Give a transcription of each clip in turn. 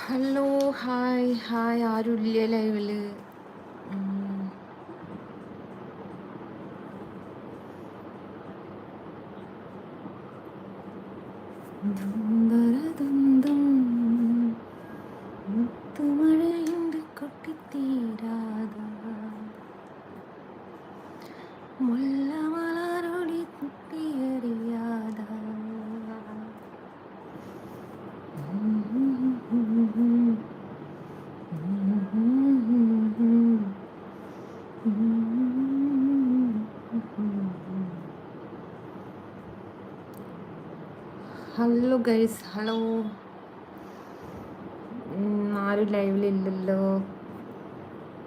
Hello hi hi ആരുമില്ല ലൈവിൽ മുത്തുമഴയുണ്ട് കൊട്ടിത്തീരാതെ. ഹലോ ഗൈസ് ഹലോ ആരും ലൈവിലില്ലല്ലോ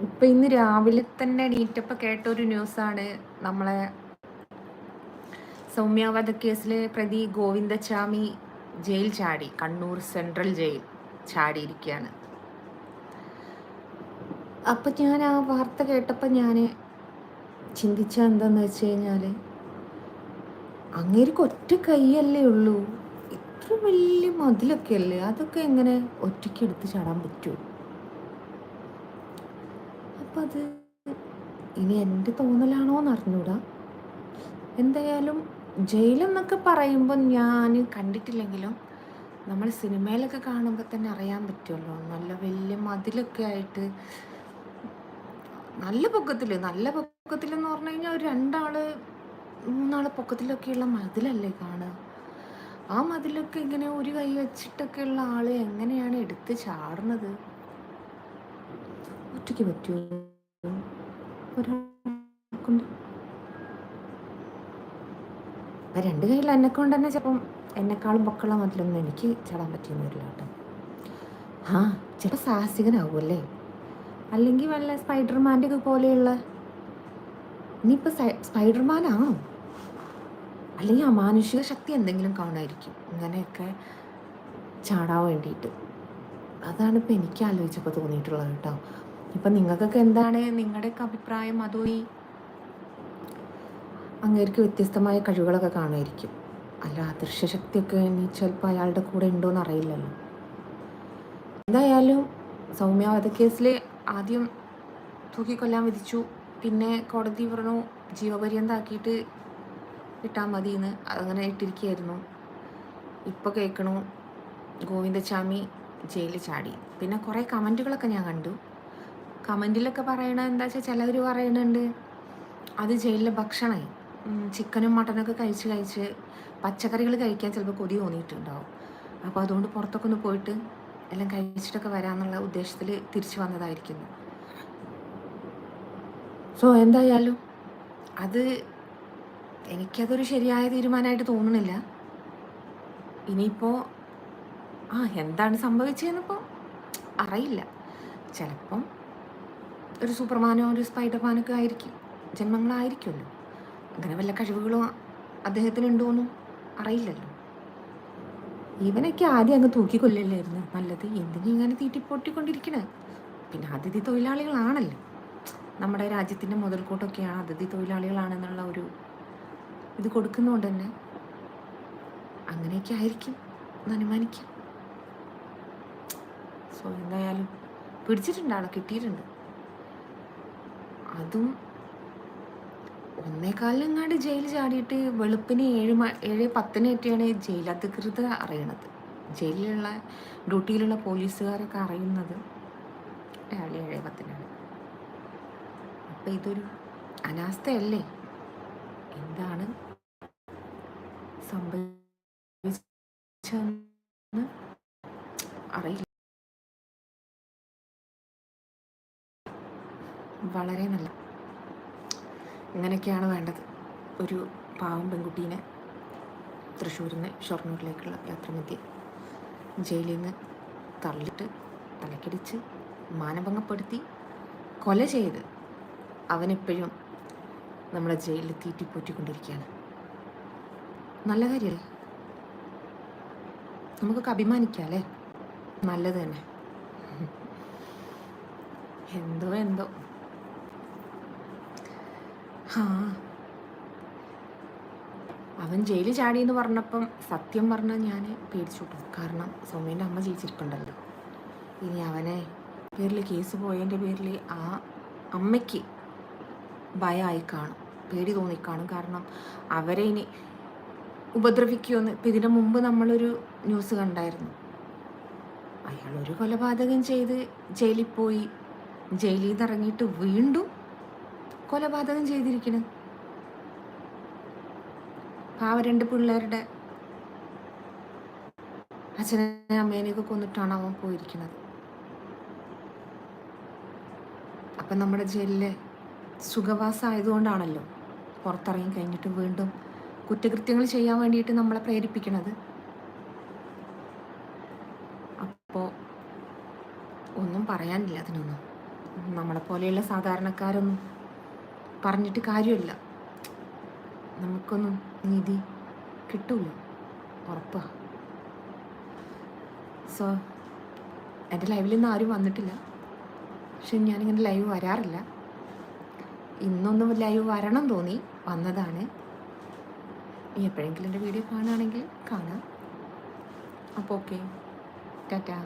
ഇപ്പൊ ഇന്ന് രാവിലെ തന്നെ എണീറ്റപ്പോൾ കേട്ട ഒരു ന്യൂസാണ് നമ്മളെ സൗമ്യവാദ കേസിലെ പ്രതി ഗോവിന്ദച്ചാമി ജയിൽ ചാടി. കണ്ണൂർ സെൻട്രൽ ജയിൽ ചാടിയിരിക്കുകയാണ് അപ്പം ഞാൻ ആ വാർത്ത കേട്ടപ്പോൾ ഞാൻ ചിന്തിച്ച എന്താന്ന് വെച്ച് കഴിഞ്ഞാൽ അങ്ങേർക്ക് ഒറ്റ കൈയല്ലേ ഉള്ളൂ. ഇത്ര വലിയ മതിലൊക്കെ അല്ലേ അതൊക്കെ എങ്ങനെ ഒറ്റയ്ക്ക് എടുത്ത് ചാടാൻ പറ്റുമോ അപ്പം അത് ഇനി എന്റെ തോന്നലാണോ എന്ന് അറിഞ്ഞൂടാ. എന്തായാലും ജയിലെന്നൊക്കെ പറയുമ്പോൾ ഞാൻ കണ്ടിട്ടില്ലെങ്കിലും നമ്മൾ സിനിമയിലൊക്കെ കാണുമ്പോൾ തന്നെ അറിയാൻ പറ്റുമല്ലോ നല്ല വലിയ മതിലൊക്കെ ആയിട്ട് നല്ല പൊക്കത്തിൽ നല്ല പൊക്കത്തിലെന്ന് പറഞ്ഞു കഴിഞ്ഞാൽ ഒരു രണ്ടാൾ മൂന്നാൾ പൊക്കത്തിലൊക്കെയുള്ള മതിലല്ലേ കാണുക. ആ മതിലൊക്കെ ഇങ്ങനെ ഒരു കൈ വെച്ചിട്ടൊക്കെയുള്ള ആൾ എങ്ങനെയാണ് എടുത്ത് ചാടുന്നത്? ഒറ്റയ്ക്ക് പറ്റുമോ ഒരാൾക്കൊണ്ട് രണ്ട് കയ്യിൽ എന്നെ കൊണ്ട് തന്നെ ചിലപ്പം എന്നെക്കാളും പൊക്കമുള്ള മതിലൊന്നും എനിക്ക് ചാടാൻ പറ്റിയെന്ന് വരില്ല കേട്ടോ. ആ ചിലപ്പോൾ സാഹസികനാവുമല്ലേ? അല്ലെങ്കിൽ വല്ല സ്പൈഡർമാന്റെ ഒക്കെ പോലെയുള്ള ഇനിയിപ്പോൾ സ്പൈഡർമാനാണോ? അല്ലെങ്കിൽ അമാനുഷിക ശക്തി എന്തെങ്കിലും കാണുമായിരിക്കും. ഇങ്ങനെയൊക്കെ ചാടാൻ വേണ്ടിയിട്ട്. അതാണ് ഇപ്പം എനിക്ക് ആലോചിച്ചപ്പോൾ തോന്നിയിട്ടുള്ളത് കേട്ടോ. ഇപ്പം നിങ്ങൾക്കൊക്കെ എന്താണ് നിങ്ങളുടെയൊക്കെ അഭിപ്രായം? അതോ ഈ അങ്ങേർക്ക് വ്യത്യസ്തമായ കഴിവുകളൊക്കെ കാണുമായിരിക്കും. അല്ല അദൃശ്യശക്തിയൊക്കെ ഇനി ചിലപ്പോൾ അയാളുടെ കൂടെ ഉണ്ടോയെന്ന് അറിയില്ലല്ലോ. എന്തായാലും സൗമ്യ വധക്കേസിൽ ആദ്യം തൂക്കിക്കൊല്ലാൻ വിധിച്ചു. പിന്നെ കോടതി പറഞ്ഞു ജീവപര്യന്താക്കിയിട്ട് ഇട്ടാൽ എന്ന് അങ്ങനെ ഇട്ടിരിക്കുകയായിരുന്നു ഇപ്പോൾ കേൾക്കണു ഗോവിന്ദച്ചാമി ജയിലിൽ ചാടി. പിന്നെ കുറേ കമന്റുകളൊക്കെ ഞാൻ കണ്ടു. കമന്റിലൊക്കെ പറയണത് എന്താ വെച്ചാൽ ചിലവർ പറയണുണ്ട് അത് ജയിലിലെ ഭക്ഷണമായി ചിക്കനും മട്ടനൊക്കെ കഴിച്ച് കഴിച്ച് പച്ചക്കറികൾ കഴിക്കാൻ ചിലപ്പോൾ കൊതി തോന്നിയിട്ടുണ്ടാവും. അപ്പോൾ അതുകൊണ്ട് പുറത്തൊക്കെ ഒന്ന് പോയിട്ട് എല്ലാം കഴിച്ചിട്ടൊക്കെ വരാമെന്നുള്ള ഉദ്ദേശത്തിൽ തിരിച്ചു വന്നതായിരിക്കുന്നു. സോ എന്തായാലും അത് എനിക്കതൊരു ശരിയായ തീരുമാനമായിട്ട് തോന്നുന്നില്ല ഇനിയിപ്പോൾ ആ എന്താണ് സംഭവിച്ചതെന്നിപ്പോൾ അറിയില്ല. ചിലപ്പം ഒരു സൂപ്പർമാനോ ഒരു സ്പൈഡർമാനൊക്കെ ആയിരിക്കും. ജന്മങ്ങളായിരിക്കുമല്ലോ. അങ്ങനെ വല്ല കഴിവുകളോ അദ്ദേഹത്തിന് ഉണ്ടോയെന്നും അറിയില്ലല്ലോ. ഇവനൊക്കെ ആദ്യം അങ്ങ് തൂക്കിക്കൊല്ലല്ലായിരുന്നു? നല്ലത് എന്തിനും ഇങ്ങനെ തീറ്റിപ്പൊട്ടിക്കൊണ്ടിരിക്കണേ? പിന്നെ അതിഥി തൊഴിലാളികളാണല്ലോ. നമ്മുടെ രാജ്യത്തിന്റെ മുതൽക്കൂട്ടൊക്കെയാണ് അതിഥി തൊഴിലാളികളാണെന്നുള്ള ഒരു ഇത് കൊടുക്കുന്നതുകൊണ്ട് തന്നെ അങ്ങനെയൊക്കെ ആയിരിക്കും അനുമാനിക്കാം. സോ എന്തായാലും പിടിച്ചിട്ടുണ്ട് കിട്ടിയിട്ടുണ്ട്. അതും ഒന്നേകാലിനെങ്ങാണ്ട് ജയിൽ ചാടിയിട്ട് വെളുപ്പിന് ഏഴ് മ ഏഴ് പത്തിനേറ്റാണ് ജയിൽ അധികൃതർ അറിയണത്. ജയിലിലുള്ള ഡ്യൂട്ടിയിലുള്ള പോലീസുകാരൊക്കെ അറിയുന്നത് രാവിലെ ഏഴ് പത്തിനാണ്. അപ്പം ഇതൊരു അനാസ്ഥയല്ലേ? എന്താണ് സംഭവിച്ചെന്ന് അറിയില്ല. വളരെ നല്ല. ഇങ്ങനെയൊക്കെയാണ് വേണ്ടത്. ഒരു പാവം പെൺകുട്ടീനെ തൃശ്ശൂരിൽ നിന്ന് ഷൊർണൂരിലേക്കുള്ള യാത്രമധ്യേ ജയിലിൽ നിന്ന് തള്ളിട്ട് തലക്കടിച്ച് മാനഭംഗപ്പെടുത്തി കൊല ചെയ്ത് അവനെപ്പോഴും നമ്മളെ ജയിലിൽ തീറ്റിപ്പോറ്റിക്കൊണ്ടിരിക്കുകയാണ്. നല്ല കാര്യമല്ലേ നമുക്കൊക്കെ അഭിമാനിക്കാം അല്ലേ? നല്ലത് തന്നെ. എന്തോ എന്തോ. ആ അവൻ ജയിലിൽ ചാടി എന്ന് പറഞ്ഞപ്പം സത്യം പറഞ്ഞ ഞാൻ പേടിച്ചു കാരണം സൗമ്യന്റെ അമ്മ ജീവിച്ചിരിപ്പുണ്ടല്ലോ. ഇനി അവനെ പേരിൽ കേസ് പോയതിന്റെ പേരിൽ ആ അമ്മയ്ക്ക് ഭയമായി കാണും. പേടി തോന്നിക്കാണും കാരണം അവരെ ഇനി ഉപദ്രവിക്കുമെന്ന്. ഇപ്പം ഇതിന് മുമ്പ് നമ്മളൊരു ന്യൂസ് കണ്ടായിരുന്നു. അയാൾ ഒരു കൊലപാതകം ചെയ്ത് ജയിലിൽ പോയി. ജയിലിൽ നിന്ന് ഇറങ്ങിയിട്ട് വീണ്ടും കൊലപാതകം ചെയ്തിരിക്കണം. പാവ രണ്ട് പിള്ളേരുടെ അച്ഛനെ അമ്മേനെയൊക്കെ കൊന്നിട്ടാണ് അവൻ പോയിരിക്കുന്നത്. അപ്പം നമ്മുടെ ജയിലിലെ സുഖവാസം ആയതുകൊണ്ടാണല്ലോ പുറത്തിറങ്ങി കഴിഞ്ഞിട്ട് വീണ്ടും കുറ്റകൃത്യങ്ങൾ ചെയ്യാൻ വേണ്ടിയിട്ട് നമ്മളെ പ്രേരിപ്പിക്കണത്. അപ്പോ ഒന്നും പറയാനില്ല അതിനൊന്നും. നമ്മളെ പോലെയുള്ള സാധാരണക്കാരൊന്നും പറഞ്ഞിട്ട് കാര്യമില്ല. നമുക്കൊന്നും നീതി കിട്ടൂല. ഉറപ്പാ. സോ എന്റെ ലൈവിൽ നിന്ന് ആരും വന്നിട്ടില്ല. പക്ഷെ ഞാനിങ്ങനെ ലൈവ് വരാറില്ല. ഇന്നൊന്നും ലൈവ് വരണം തോന്നി. വന്നതാണ്. ഇനി എപ്പോഴെങ്കിലും എന്റെ വീഡിയോ കാണുകയാണെങ്കിൽ കാണാം. അപ്പോൾ ഓക്കെ ടാറ്റാ.